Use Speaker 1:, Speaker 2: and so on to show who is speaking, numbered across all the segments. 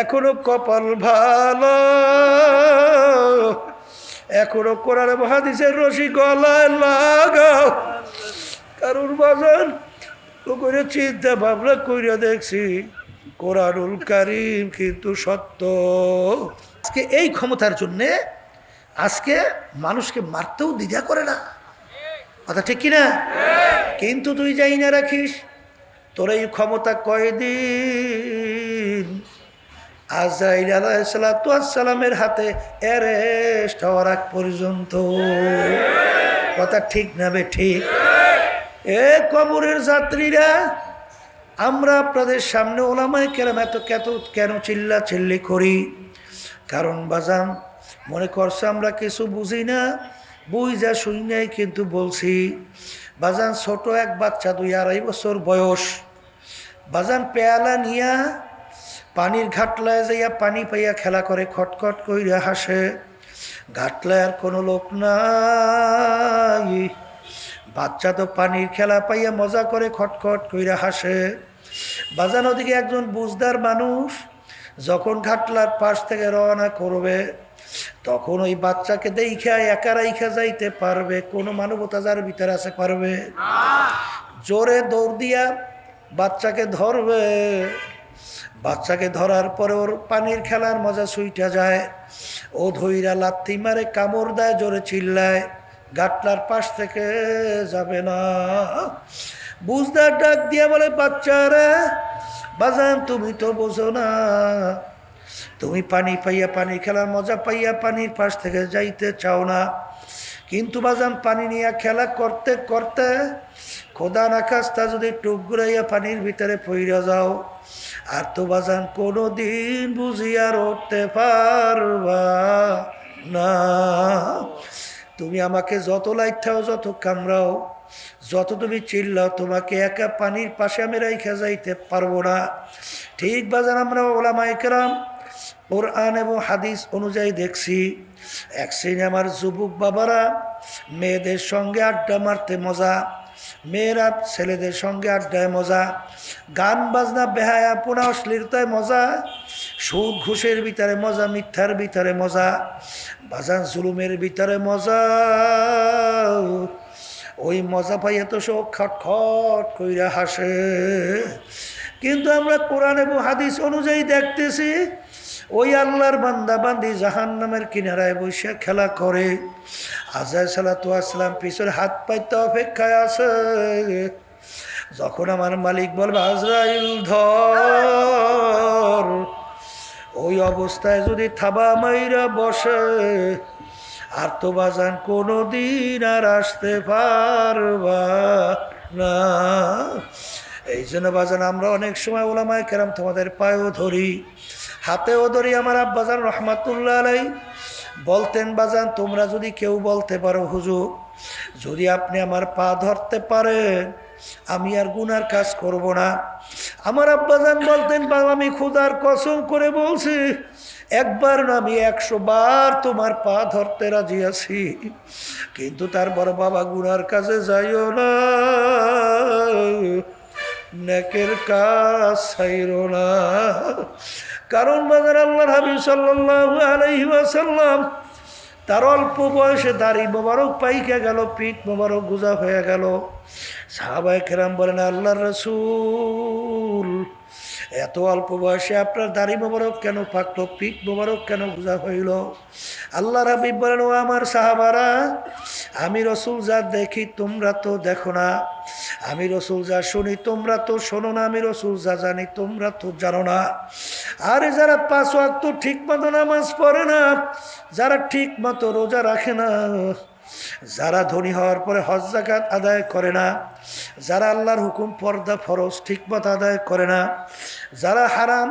Speaker 1: এখনও কপাল ভালো। এখনও কোরআন মহাদিসের রশি গলায় লাগাও। কারণ বাজান ও করে চিন্তা ভাবনা কইরা দেখছি, কোরআনুল কারিম কিন্তু সত্য। আজকে এই ক্ষমতার জন্যে আজকে মানুষকে মারতেও দ্বিধা করে না। কথা ঠিক কিনা? কিন্তু তুই যাই না রাখিস, তোর এই ক্ষমতা কয়দিন? আজরাইল আলাইসালামের হাতে অ্যারেস্ট হওয়ার আগ পর্যন্ত। কথা ঠিক না বে ঠিক? এ কবরের যাত্রীরা, আমরা আপনাদের সামনে ওলামায় কেরাম এত কেত কেন চিল্লা চিল্লি করি? কারণ বাজান, মনে করছে আমরা কিছু বুঝি না, বুঝা শুই নাই কিন্তু বলছি, বাজান ছোট এক বাচ্চা দুই আড়াই বছর বয়স। বাজান পেয়ালা নিয়া পানির ঘাটলায় যাইয়া পানি পাইয়া খেলা করে খটখট কইরা হাসে। ঘাটলায় আর কোনো লোক নাই। বাচ্চা তো পানির খেলা পাইয়া মজা করে খটখট কইরা হাসে। বাজান ওদিকে একজন বুঝদার মানুষ যখন ঘাটলার পাশ থেকে রওনা করবে তখন ওই বাচ্চাকে দেখা একা রাইখা যাইতে পারবে কোনো মানবতা যার ভিতরে আছে পারবে। জোরে দৌড় দিয়া বাচ্চাকে ধরবে। বাচ্চাকে ধরার পরে ওর পানির খেলার মজা সুইটা যায়। ও ধইরা লাত্তি মারে, কামড় দেয়, জোরে চিল্লায়। গাটলার পাশ থেকে যাবে না। বুঝদার ডাক দিয়া বলে, বাচ্চারা, বাজান, তুমি তো বোঝো না। তুমি পানি পাইয়া, পানি খেলার মজা পাইয়া পানির পাশ থেকে যাইতে চাও না। কিন্তু বাজান, পানি নিয়ে খেলা করতে করতে, খোদা নাকাস্তা যদি টুক ঘুরাইয়া পানির ভিতরে পইরা যাও। আর তো বাজান কোনো দিন বুঝিয়া উঠতে পারবা না। তুমি আমাকে যত লাইঠাও, যত কামড়াও, যত তুমি চিল্লাও, তোমাকে একা পানির পাশে আমি রাইখা যাইতে পারব না। ঠিক বাজান আমরা ওলামাইকরাম কোরআন এবং হাদিস অনুযায়ী দেখছি। এক শ্রেণি আমার যুবক বাবারা, মেয়েদের সঙ্গে আড্ডা মারতে মজা। মেয়েরা ছেলেদের সঙ্গে আড্ডায় মজা। গান, বাজনা, বেহায়া, পোনা, অশ্লীলতায় মজা। সুদ, ঘুষের ভিতরে মজা, মিথ্যার ভিতরে মজা। বাজান, জুলুমের ভিতরে মজা। ওই মজা পাইয়া তো সব খটখট কইরা হাসে। কিন্তু আমরা কোরআন এবং হাদিস অনুযায়ী দেখতেছি ওই আল্লাহর বান্দা বান্দি জাহান নামের কিনারায় বসে খেলা করে। আজায় সালাতু আসলাম পিছনে হাত পাইতে অপেক্ষায় আছে। যখন আমার মালিক বলবে, আজরাইল, ধর। ওই অবস্থায় যদি থাবা মাইরা বসে, আর তো বাজান কোনো দিন আর আসতে পারবা না। এই জন্য বাজান, আমরা অনেক সময় ওলামায় কেরাম তোমাদের পায়েও ধরি। হাতেও ধরি আমার আব্বাজান রহমাতুল্লাহ আলাই, বলতেন, বাজান, তোমরা যদি কেউ বলতে পারো, হুজুর, যদি আপনি আমার পা ধরতে পারেন, আমি আর গুনার কাজ করব না। আমার আব্বাজান বলতেন, বাবা, আমি খুদার কসম করে বলছি, একবার না আমি একশো বার তোমার পা ধরতে রাজি আছি, কিন্তু তার বড় বাবা গুনার কাজে যাইও না, নেকের কাজ না। কারণ বাজার আল্লাহ হাবিব সাল্লাল্লাহু আলহি আসাল্লাম তার অল্প বয়সে দাড়ি মোবারক পাইকা গেল, পিঠ মোবারক গুজা হয়ে গেল। সাহাবাই খেরাম বলেন আল্লাহ রসুল এত অল্প বয়সে আপনার দাড়ি মোবারক কেন পাকলো পিঠ মোবারক কেন গুজা হইল? আল্লাহ রাবিব বলেন, ও আমার সাহাবারা, আমি রসুল যা দেখি তোমরা তো দেখো না। আমি রসুল যা শুনি তোমরা তো শোনো না। আমি রসুল যা জানি তোমরা তো জানো না। আরে যারা পাঁচ ওয়াক্ত ঠিক মতো নামাজ পড়ে না, যারা ঠিক মতো রোজা রাখে না যারা ধনী হওয়ার পরে হজ জাকাত আদায় করে না, যারা আল্লাহর হুকুম পর্দা ফরজ ঠিকমতো আদায় করে না, যারা হারাম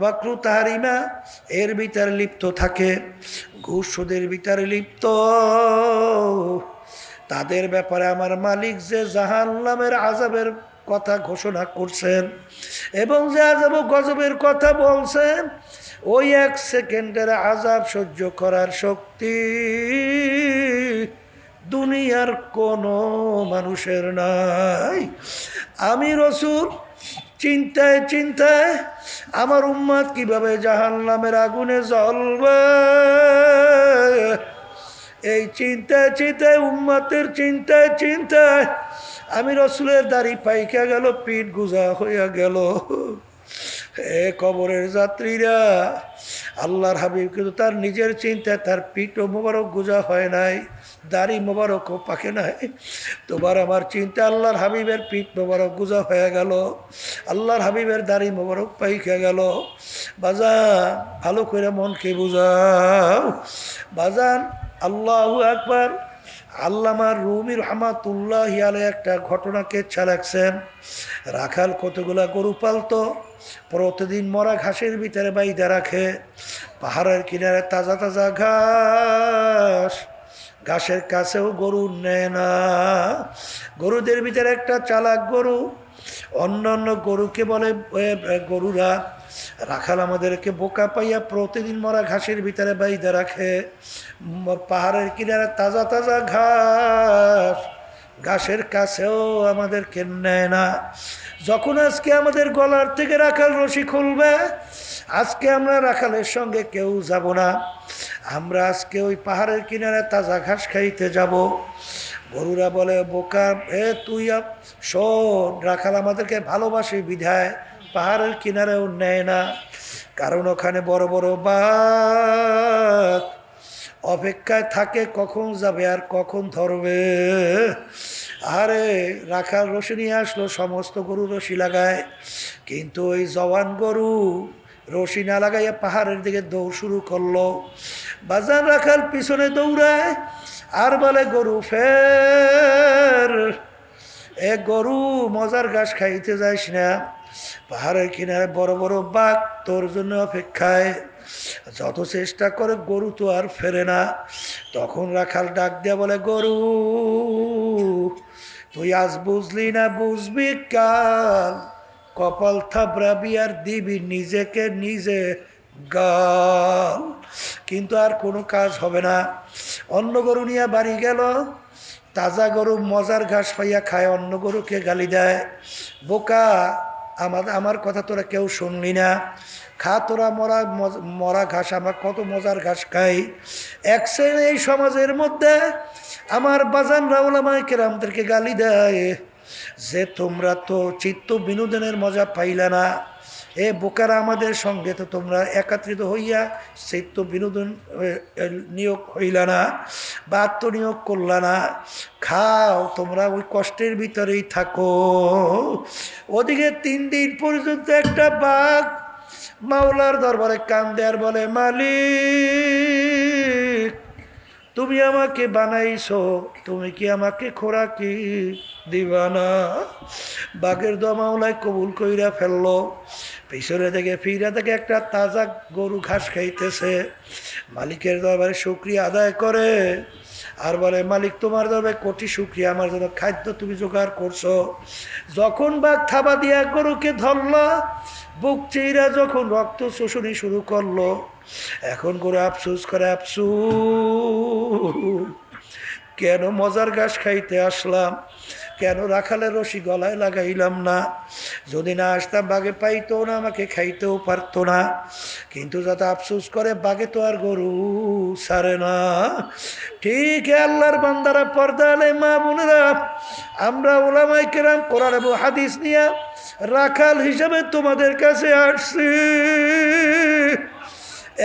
Speaker 1: বাকরু তাহারিমা, এর ভিতরে লিপ্ত থাকে ঘুষ সুদের ভিতরে লিপ্ত। তাদের ব্যাপারে আমার মালিক যে জাহান্নামের আজাবের কথা ঘোষণা করছেন এবং যে আজাব গজবের কথা বলছেন ওই এক সেকেন্ডের আজাব সহ্য করার শক্তি দুনিয়ার কোনো মানুষের নাই। আমি রসুল, চিন্তায় চিন্তায় আমার উম্মাদ কীভাবে জাহান নামের আগুনে জ্বলবে? এই চিন্তায় চিন্তায় উম্মাতের চিন্তায় চিন্তায় আমি রসুলের দাড়ি পাইকা গেল, পিঠ গুজা হইয়া গেল। এ কবরের যাত্রীরা, আল্লাহর হাবিব কিন্তু তার নিজের চিন্তায় তার পিঠও মোবারক গুজা হয় নাই, দাড়ি মোবারকও পাকে নাই। তোমার আমার চিন্তা আল্লাহর হাবিবের পিঠ মোবারক গুজা হয়ে গেল, আল্লাহর হাবিবের দাড়ি মোবারক পাইকা গেল। বাজান, ভালো করে মনকে বুঝাও। বাজান, আল্লাহ একবার আল্লামা রুমি রহমাতুল্লাহ আলে একটা ঘটনাকে ছাড়াচ্ছেন রাখাল কতগুলা গরু পালতো? প্রতিদিন মরা ঘাসের ভিতরে বাইদা রাখে। পাহাড়ের কিনারে তাজা তাজা ঘাস। ঘাসের কাছেও গরু নেয় না। গরুদের ভিতরে একটা চালাক গরু। অন্য অন্য গরুকে বলে গরুরা, রাখাল আমাদেরকে বোকা পাইয়া প্রতিদিন মরা ঘাসের ভিতরে বাইদা রাখে। পাহাড়ের কিনারে তাজা তাজা ঘাস। ঘাসের কাছেও আমাদেরকে নেয় না। যখন আজকে আমাদের গলার থেকে রাখাল রশি খুলবে, আজকে আমরা রাখালের সঙ্গে কেউ যাব না। আমরা আজকে ওই পাহাড়ের কিনারে তাজা ঘাস খাইতে যাব। গরুরা বলে, বোকা, এ তুই শোন, রাখাল আমাদেরকে ভালোবাসে, বিধায় পাহাড়ের কিনারেও নেয় না। কারণ ওখানে বড় বড় বাঘ অপেক্ষায় থাকে কখন যাবে আর কখন ধরবে। আরে রাখাল রশি নিয়ে আসলো, সমস্ত গরু রশি লাগায়। কিন্তু ওই জওয়ান গরু রশি না লাগাইয়া পাহাড়ের দিকে দৌড় শুরু করল। বাজার রাখার পিছনে দৌড়ায়, আর বলে, গরু ফের, এ গরু মজার ঘাস খাইতে যাইস না। পাহাড়ের কিনারে বড় বড় বাঘ তোর জন্য অপেক্ষায়। যত চেষ্টা করে গরু তো আর ফেরে না। তখন রাখাল ডাক দিয়া বলে, গরু, তুই আজ বুঝলি না, বুঝবি কাল? কপাল থাবড়াবি আর দিবি নিজেকে নিজে গাল। কিন্তু আর কোনো কাজ হবে না। অন্য গরু নিয়ে বাড়ি গেল। তাজা গরু মজার ঘাস পাইয়া খায়, অন্য গরুকে গালি দেয়। বোকা আমার আমার কথা তোরা কেউ শুনলি না। খা, তোরা মরা মরা ঘাস, আমরা কত মজার ঘাস খাই। এক শ্রেণি এই সমাজের মধ্যে আমার বাজান রাউলামায় কেরামদেরকে গালি দেয়। যে তোমরা তো চিত্ত বিনোদনের মজা পাইলা না। এ বোকারা আমাদের সঙ্গে, তো তোমরা একাত্রিত হইয়া সেই তো বিনোদন নিয়োগ হইলা না বা আত্মনিয়োগ করলা না। খাও, তোমরা ওই কষ্টের ভিতরেই থাকো। ওদিকে তিন দিন পর্যন্ত একটা বাঘ মাওলার দরবারে কান দেয়ার বলে, মালিক তুমি আমাকে বানাইছো, তুমি কি আমাকে খোরাকি দিবা না বাঘের দমা দমাওলায় কবুল কইরা ফেলল। পিছনে থেকে, ফিরা থেকে একটা তাজা গরু ঘাস খাইতেছে। মালিকের দরবারে শুক্রিয়া আদায় করে। আর বলে, মালিক, তোমার দরবারে কোটি শুক্রিয়া। আমার জন্য খাদ্য তুমি জোগাড় করছ। যখন বাঘ থাবা দিয়া গরুকে ধরলা, বুক চেইরা যখন রক্ত শোষণী শুরু করল এখন করে আফসুস করে আফসুস। কেন মজার ঘাস খাইতে আসলাম? কেন রাখালের রশি গলায় লাগাইলাম না? যদি না আসতাম, বাঘে পাইতো না, আমাকে খাইতেও পারতো না। কিন্তু যাতে আফসোস করে, বাঘে তো আর গরু সারে না। ঠিক আল্লাহর বান্দারা পর্দা আলে মা বোনেরা, আমরা ওলামাই কেরাম কোরআন এবং হাদিস নিয়ে রাখাল হিসাবে তোমাদের কাছে আসছি।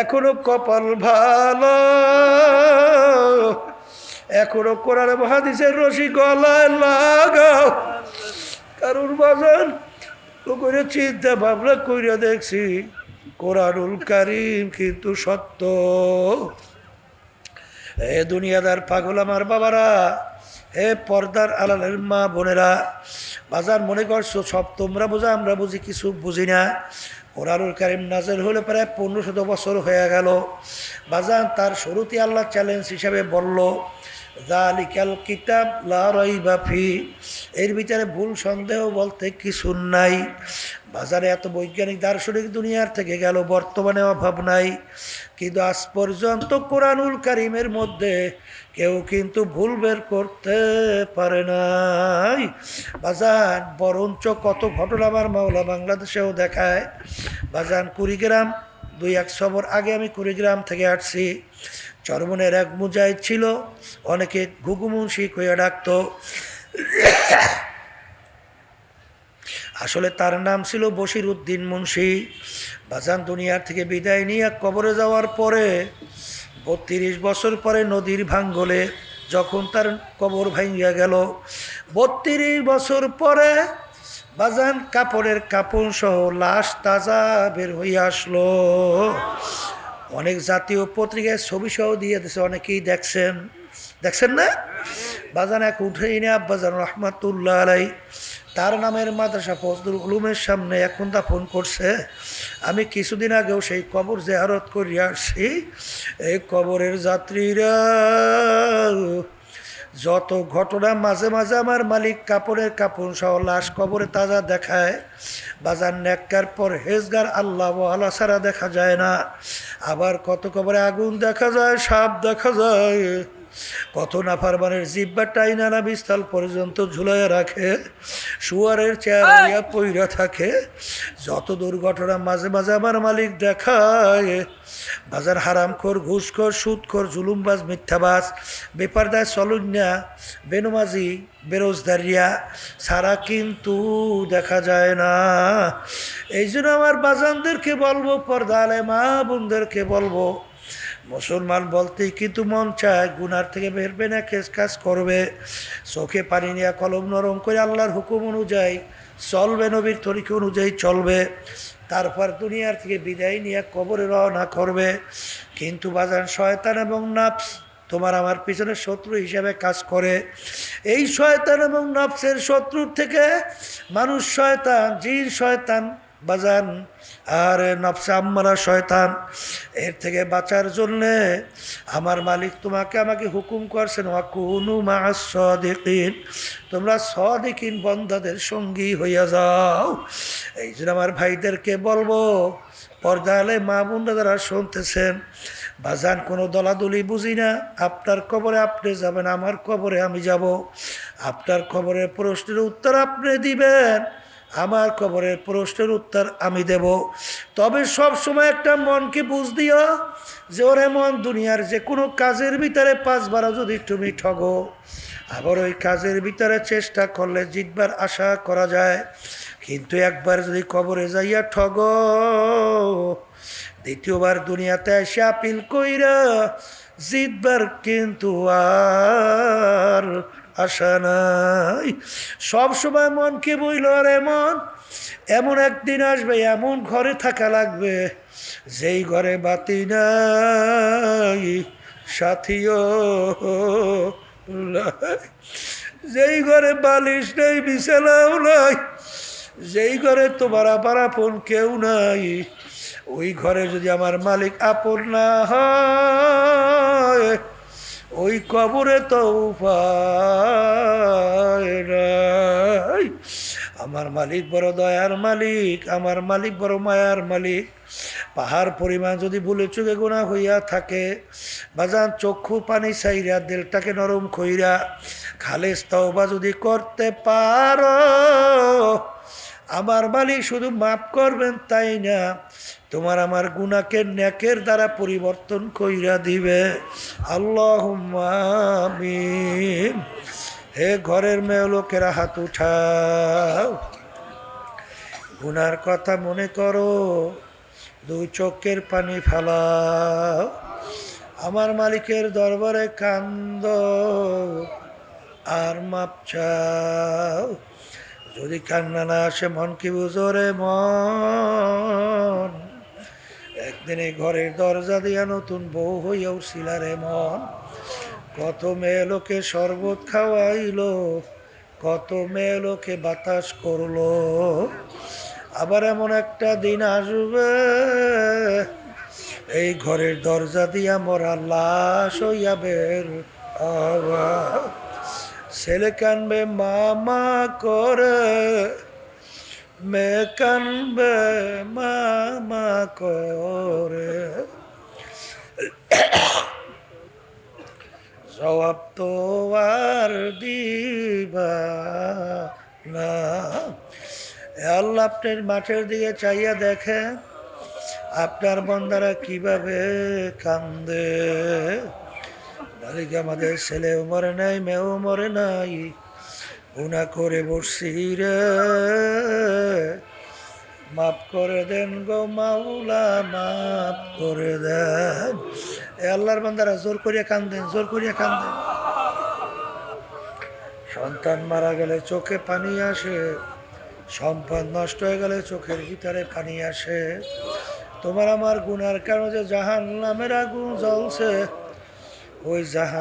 Speaker 1: এখনও কপাল ভালো। এখনও কোরআন এবং হাদিসের রশি গলায় লাগাও। কারণ বাজান তো করে চিন্তা ভাবনা কইরা দেখছি, কোরআনুল কারিম কিন্তু সত্য। এ দুনিয়াদার পাগল আমার বাবারা হে পর্দার আলালের মা বোনেরা, বাজার মনে করছ, সব তোমরা বোঝা, আমরা বুঝি, কিছু বুঝি না। কোরআনুল কারিম নাজের হলে প্রায় পনেরো শত বছর হয়ে গেল। বাজান তার শুরুতে আল্লাহ চ্যালেঞ্জ হিসাবে বলল জালিকাল কিতাব লা রাইবা বাফি এর ভিতরে ভুল সন্দেহ বলতে কিছু নাই। বাজারে এত বৈজ্ঞানিক দার্শনিক দুনিয়ার থেকে গেল বর্তমানে অভাব নাই। কিন্তু আজ পর্যন্ত কোরআনুল কারিমের মধ্যে কেউ কিন্তু ভুল বের করতে পারে নাই। বাজান বরঞ্চ কত ঘটনা আমার মাওলা বাংলাদেশেও দেখায়। বাজান কুড়িগ্রাম, দুই এক সবর আগে আমি কুড়িগ্রাম থেকে আসছি। চরমনের এক মুজাহিদ ছিল, অনেকে ঘুঘুমুন্সি কইয়া ডাকতো। আসলে তার নাম ছিল বশির উদ্দিন মুন্সি। বাজান দুনিয়ার থেকে বিদায় নিয়ে কবরে যাওয়ার পরে বত্রিশ বছর পরে নদীর ভাঙ্গলে যখন তার কবর ভাঙ্গিয়া গেল, বত্রিশ বছর পরে বাজান কাপড়ের কাপড় সহ লাশ তাজা বের হইয়া আসলো। অনেক জাতীয় পত্রিকায় ছবি সহ দিয়ে দিছে, অনেকেই দেখছেন। দেখছেন না? বাজান এক উঠে এনে আব্বাজান রহমাতুল্লাহ আলাই তার নামের মাদ্রাসা ফজলুল উলুমের সামনে এখন দাফন করছে। আমি কিছুদিন আগেও সেই কবর জেহারত করিয়া আসছি। এই কবরের যাত্রীরা, যত ঘটনা মাঝে মাঝে আমার মালিক কাপড়ের কাপড় সহ লাশ কবরে তাজা দেখায়, বাজার নেককার পর হেজগার আল্লাহ আল্লাহ ছাড়া দেখা যায় না। আবার কত কবরে আগুন দেখা যায়, সাপ দেখা যায়। কত নাফারমানের জিব্বা টাইনানা বিস্তাল পর্যন্ত ঝুলাইয়া রাখে শুয়ারের চেয়ারা পইরা থাকে। যত দুর্ঘটনা মাঝে মাঝে আমার মালিক দেখায় বাজার হারামখোর ঘুষখোর সুদখোর জুলুমবাজ মিথ্যাবাজ বেপারদায় চলুন্যা বেনমাজি বেরোজদারিয়া সারা কিন্তু দেখা যায় না। এই জন্য আমার বাজানদেরকে বলব পর্দা আলে মা বোনদেরকে বলব মুসলমান বলতেই কিন্তু মন চায়, গুনার থেকে বেরবে না, কেস কাজ করবে। চোখে পানি নিয়ে কলম নরম করে আল্লাহর হুকুম অনুযায়ী চলবে, নবীর তরিকা অনুযায়ী চলবে। তারপর দুনিয়ার থেকে বিদায় নিয়ে কবরে রওনা করবে। কিন্তু বাজার শয়তান এবং নাফস তোমার আমার পিছনে শত্রু হিসাবে কাজ করে। এই শয়তান এবং নফসের শত্রুর থেকে মানুষ শয়তান, জিন শয়তান, বাজান আর নফসা আম্মারা শয়তান। এর থেকে বাঁচার জন্যে আমার মালিক তোমাকে আমাকে হুকুম করছেন, ওয়াকুনু মা সদিকিন। তোমরা সদিকিন বন্ধাদের সঙ্গী হইয়া যাও। এই জন্য আমার ভাইদেরকে বলব, পর্দালে মা বোনরা যারা শুনতেছেন, বাজান কোনো দলাদলি বুঝি না, আপনার কবরে আপনি যাবেন, আমার কবরে আমি যাব। আপনার কবরের প্রশ্নের উত্তর আপনি দিবেন। আমার কবরের প্রশ্নের উত্তর আমি দেব। তবে সব সময় একটা মনকে বুঝ দিও যে ওরে মন দুনিয়ার যে কোনো কাজের ভিতরে পাঁচবারও যদি তুমি ঠগো, আবার ওই কাজের ভিতরে চেষ্টা করলে জিতবার আশা করা যায়। কিন্তু একবার যদি কবরে যাইয়া ঠগ, দ্বিতীয়বার দুনিয়াতে এসে আপিল কইরা জিতবার কিন্তু আর আশা নাই। সব সময় মনকে বইল রে মন, এমন একদিন আসবে, এমন ঘরে থাকা লাগবে, যেই ঘরে বাতি নাই, সাথীও যেই ঘরে বালিশ নেই, বিছানাও নাই, যেই ঘরে তোমার আবার আপন কেউ নাই, ওই ঘরে যদি আমার মালিক আপন না হয় ওই কবরে তো আমার মালিক বড় দয়ার মালিক, আমার মালিক বড় মায়ার মালিক। পাহাড় পরিমাণ যদি ভুলে চুকে গোনা হইয়া থাকে, বাজান চক্ষু পানি চাইরা দিলটাকে নরম খইরা খালেজ তওবা যদি করতে পারো, আমার মালিক শুধু মাফ করবেন তাই না? তোমার আমার গুনাকে ন্যাকের দ্বারা পরিবর্তন কইরা দিবে। আল্লাহ হে ঘরের মেয়ে লোকেরা, হাত উঠাও। গুনার কথা মনে করো। দুই চোখের পানি ফেলাও। আমার মালিকের দরবারে কান্দ। আর মাপ চাও। যদি কান্না না আসে, মন কি বুঝরে মন? একদিনে ঘরের দরজা দিয়া নতুন বউ হইয়াও শিলারে মন। কত মেয়ে লোকে শরবত খাওয়াইলো, কত মেয়ে লোকে বাতাস করল। আবার এমন একটা দিন আসবে, এই ঘরের দরজা দিয়া মরা লাশ হইয়া বের আবার ছেলে কানবে, মামা করে মে কানবে মামা করে। জবাব তো আর দিবা না। আল্লাহ আপনার মাঠের দিকে চাইয়া দেখে, আপনার বন্দারা কীভাবে কান্দে। মালিক আমাদের ছেলেও মরে নাই মেয়েও মরে নাই। গুণা করে বসছি মাফ করে দেন গো মাওলা, মাফ করে দেন। এ আল্লাহর বান্দারা, জোর করিয়া কান্দেন, জোর করিয়া কান্দেন। সন্তান মারা গেলে চোখে পানি আসে, সম্পদ নষ্ট হয়ে গেলে চোখের ভিতরে পানি আসে। তোমার আমার গুনার কারণে যে জাহান নামের আগুন জ্বলছে, ওই জাহান